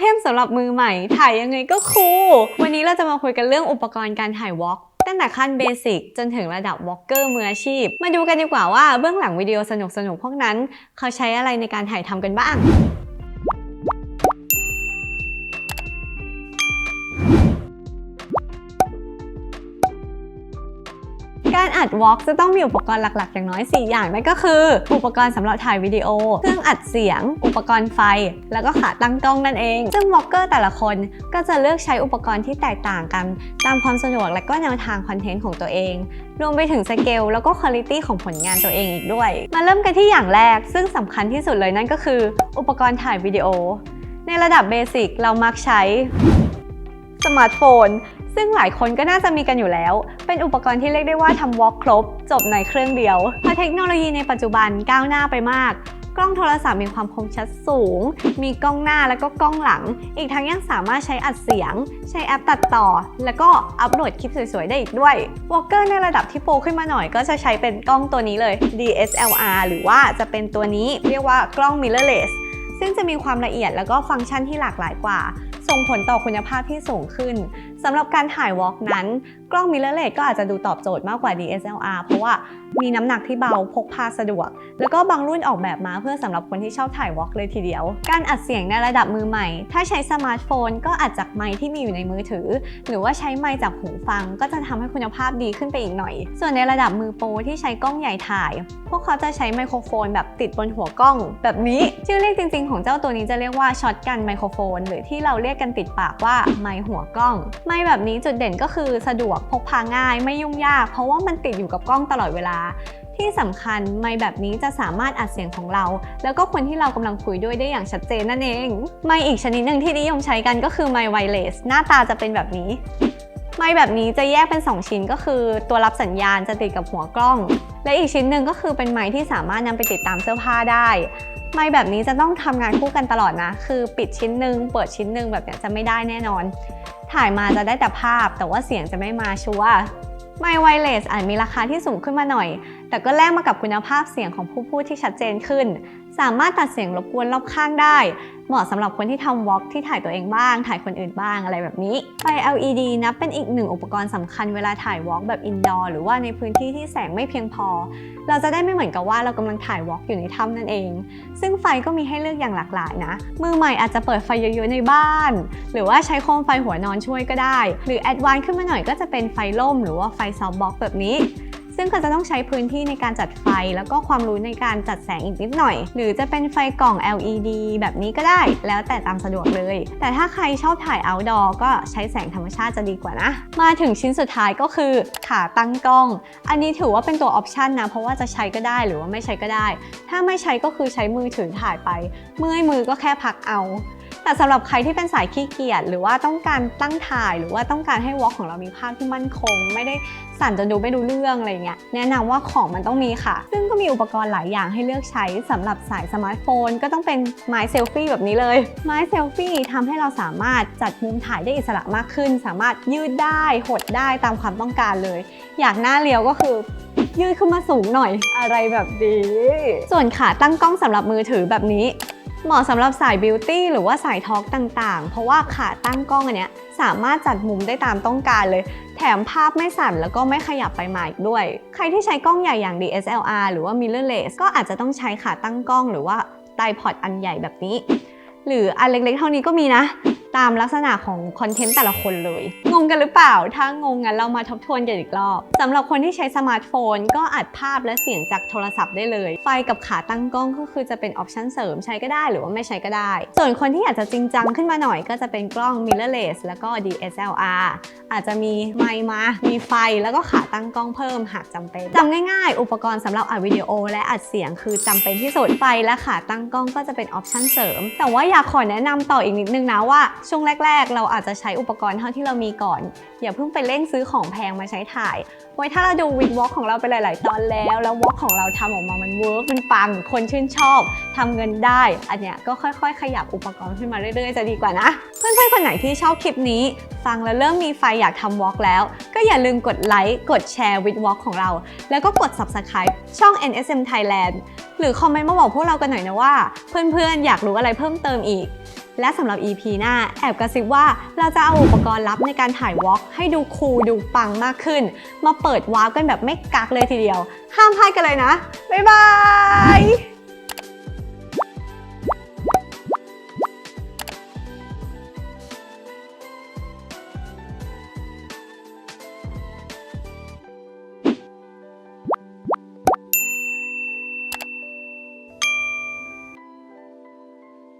เทมสำหรับมือใหม่ ถ่ายยังไงก็คูล วันนี้เราจะมาคุยกันเรื่องอุปกรณ์การถ่ายวอล์กตั้งแต่ขั้นเบสิกจนถึงระดับวอล์กเกอร์มืออาชีพ มาดูกันดีกว่าว่าเบื้องหลังวิดีโอสนุกๆพวกนั้น เขาใช้อะไรในการถ่ายทำกันบ้าง การอัดวอล์กจะต้องมีอุปกรณ์หลัก ๆ อย่างน้อย 4 อย่างนั่นก็คือ อุปกรณ์สำหรับถ่ายวิดีโอ เครื่องอัดเสียง อุปกรณ์ไฟ แล้วก็ขาตั้งกล้องนั่นเอง ซึ่งวอล์กเกอร์แต่ละคนก็จะเลือกใช้อุปกรณ์ที่แตกต่างกัน ตามความสะดวกและก็แนวทางคอนเทนต์ของตัวเอง รวมไปถึงสเกลแล้วก็คุณภาพของผลงานตัวเองอีกด้วย มาเริ่มกันที่อย่างแรก ซึ่งสำคัญที่สุดเลยนั่นก็คือ อุปกรณ์ถ่ายวิดีโอ ในระดับเบสิกเรามักใช้สมาร์ทโฟน ซึ่งหลายคนก็น่าจะมีกันอยู่แล้ว เป็นอุปกรณ์ที่เรียกได้ว่าทำวอล์กครบ จบในเครื่องเดียวพราะเทคโนโลยีในปัจจุบันก้าวหน้าไปมาก กล้องโทรศัพท์มีความคมชัดสูง มีกล้องหน้าแล้วก็กล้องหลัง อีกทั้งยังสามารถใช้อัดเสียง ใช้แอปตัดต่อ แล้วก็อัปโหลดคลิปสวยๆ ได้อีกด้วยวอลเกอร์ในระดับที่โปรขึ้นมาหน่อยก็จะใช้เป็นกล้องตัวนี้เลย DSLR หรือว่าจะเป็นตัวนี้เรียกว่ากล้อง mirrorless ซึ่งจะมีความละเอียดแล้วก็ฟังก์ชันที่หลากหลายกว่า ส่งผลต่อคุณภาพที่สูงขึ้น สำหรับการถ่ายวอล์กนั้น กล้อง mirrorless ก็อาจจะดูตอบโจทย์มากกว่า DSLR เพราะว่ามีน้ำหนักที่เบาพกพาสะดวก แล้วก็บางรุ่นออกแบบมาเพื่อสำหรับคนที่ชอบถ่ายวอล์กเลยทีเดียว การอัดเสียงในระดับมือใหม่ ถ้าใช้สมาร์ทโฟนก็อัดจากไมค์ที่มีอยู่ในมือถือ หรือว่าใช้ไมค์จากหูฟัง ก็จะทำให้คุณภาพดีขึ้นไปอีกหน่อย ส่วนในระดับมือโปรที่ใช้กล้องใหญ่ถ่าย พวกเขาจะใช้ไมโครโฟนแบบติดบนหัวกล้อง แบบนี้ชื่อเรียกจริง ๆ ของเจ้าตัวนี้จะเรียกว่าช็อตกันไมโครโฟน หรือที่เราเรียกกันติดปากว่าไมค์หัวกล้องไมค์แบบนี้จุดเด่นก็คือสะดวกพกพาง่ายไม่ยุ่งยาก เพราะว่ามันติดอยู่กับกล้องตลอดเวลา ที่สำคัญไมค์แบบนี้จะสามารถอัดเสียงของเรา แล้วก็คนที่เรากำลังคุยด้วยได้อย่างชัดเจนนั่นเองไมค์อีกชนิดหนึ่งที่นิยมใช้กันก็คือไมค์ไวเลสหน้าตาจะเป็นแบบนี้ไมค์แบบนี้จะแยกเป็น 2 ชิ้นก็คือ ตัวรับสัญญาณจะติดกับหัวกล้อง และอีกชิ้นหนึ่งก็คือเป็นไมค์ที่สามารถนำไปติดตามเสื้อผ้าได้ ไม่แบบนี้จะต้องทำงานคู่กันตลอดนะ คือปิดชิ้นหนึ่งเปิดชิ้นหนึ่งแบบนี้จะไม่ได้แน่นอน ถ่ายมาจะได้แต่ภาพแต่ว่าเสียงจะไม่มาชัวร์ไมค์ไวเลสอาจมีราคาที่สูงขึ้นมาหน่อย แต่ก็แลกมากับคุณภาพเสียงของผู้พูดที่ชัดเจนขึ้น สามารถตัดเสียงรบกวนรอบข้างได้ เหมาะสำหรับคนที่ทำวอล์กที่ถ่ายตัวเองบ้าง ถ่ายคนอื่นบ้างอะไรแบบนี้ ไฟ LED นับเป็นอีกหนึ่งอุปกรณ์สำคัญเวลาถ่ายวอล์กแบบอินดอร์หรือว่าในพื้นที่ที่แสงไม่เพียงพอ เราจะได้ไม่เหมือนกับว่าเรากำลังถ่ายวอล์กอยู่ในถ้ำนั่นเอง ซึ่งไฟก็มีให้เลือกอย่างหลากหลายนะ มือใหม่อาจจะเปิดไฟเยอะๆในบ้าน หรือว่าใช้โคมไฟหัวนอนช่วยก็ได้ หรือแอดวานซ์ขึ้นมาหน่อยก็จะเป็นไฟล่ม หรือว่าไฟซอฟบ็อกแบบนี้ ซึ่งก็จะต้องใช้พื้นที่ในการจัดไฟ แล้วก็ความรู้ในการจัดแสงอีกนิดหน่อย หรือจะเป็นไฟกล่อง LED แบบนี้ก็ได้ แล้วแต่ตามสะดวกเลย แต่ถ้าใครชอบถ่าย outdoor ก็ใช้แสงธรรมชาติจะดีกว่านะ มาถึงชิ้นสุดท้ายก็คือขาตั้งกล้อง อันนี้ถือว่าเป็นตัวออปชันนะ เพราะว่าจะใช้ก็ได้หรือว่าไม่ใช้ก็ได้ ถ้าไม่ใช้ก็คือใช้มือถือถ่ายไป เมื่อยมือก็แค่พักเอา แต่สำหรับใครที่เป็นสายขี้เกียจหรือว่าต้องการตั้งถ่าย หรือว่าต้องการให้วอล์กของเรามีภาพที่มั่นคง ไม่ได้สั่นจนดูไม่รู้เรื่องอะไรเงี้ยแนะนำว่าของมันต้องมีค่ะ ซึ่งก็มีอุปกรณ์หลายอย่างให้เลือกใช้สำหรับสายสมาร์ทโฟน ก็ต้องเป็นไม้เซลฟี่แบบนี้เลยไม้เซลฟี่ทำให้เราสามารถจัดมุมถ่ายได้อิสระมากขึ้น สามารถยืดได้หดได้ตามความต้องการเลย อยากหน้าเรียวก็คือยืดขึ้นมาสูงหน่อยอะไรแบบนี้ ส่วนขาตั้งกล้องสำหรับมือถือแบบนี้ เหมาะสำหรับสายบิวตี้หรือว่าสายทอล์กต่างๆ เพราะว่าขาตั้งกล้องอันเนี้ยสามารถจัดมุมได้ตามต้องการเลย แถมภาพไม่สั่นแล้วก็ไม่ขยับไปมาอีกด้วย ใครที่ใช้กล้องใหญ่อย่าง DSLR หรือว่า mirrorless ก็อาจจะต้องใช้ขาตั้งกล้อง หรือว่าไ r พอดอันใหญ่แบบนี้ หรืออันเล็กๆ เท่านี้ก็มีนะ ตามลักษณะของคอนเทนต์แต่ละคนเลย งงกันหรือเปล่า ถ้างงงั้นเรามาทบทวนกันอีกรอบสำหรับคนที่ใช้สมาร์ทโฟน ก็อัดภาพและเสียงจากโทรศัพท์ได้เลย ไฟกับขาตั้งกล้องก็คือจะเป็นออปชันเสริมใช้ก็ได้หรือว่าไม่ใช้ก็ได้ ส่วนคนที่อยากจะจริงจังขึ้นมาหน่อยก็จะเป็นกล้อง mirrorless แล้วก็ DSLR อาจจะมีไมค์มา มีไฟแล้วก็ขาตั้งกล้องเพิ่มหากจำเป็นจำง่ายๆ อุปกรณ์สำหรับอัดวิดีโอและอัดเสียงคือจำเป็นที่สุดไฟและขาตั้งกล้องก็จะเป็นออปชันเสริม แต่ว่าอยากขอแนะนำต่ออีกนิดนึงนะว่าช่วงแรก ๆ เราอาจจะใช้อุปกรณ์เท่าที่เรามีก่อน อย่าเพิ่งไปเร่งซื้อของแพงมาใช้ถ่าย ไว้ถ้าเราดูวิดวอล์กของเราไปหลาย ๆ ตอนแล้ว แล้ววอล์กของเราทำออกมามันเวิร์กมันปังคนชื่นชอบทำเงินได้ อันเนี้ยก็ค่อย ๆ ขยับอุปกรณ์ขึ้นมาเรื่อย ๆ จะดีกว่านะ เพื่อน ๆ คนไหนที่ชอบคลิปนี้ ฟังแล้วเริ่มมีไฟอยากทำวอล์กแล้ว ก็อย่าลืมกดไลค์กดแชร์วิดวอล์กของเรา แล้วก็กด subscribe ช่อง NSM Thailand หรือคอมเมนต์มาบอกพวกเรากันหน่อยนะว่า เพื่อนๆ อยากรู้อะไรเพิ่มเติมอีก และสำหรับ EP หน้าแอบกระซิบว่าเราจะเอาอุปกรณ์ลับในการถ่ายวอล์กให้ดูคูลดูปังมากขึ้น มาเปิดวาร์กันแบบไม่กักเลยทีเดียว ห้ามพลาดกันเลยนะ บ๊ายบาย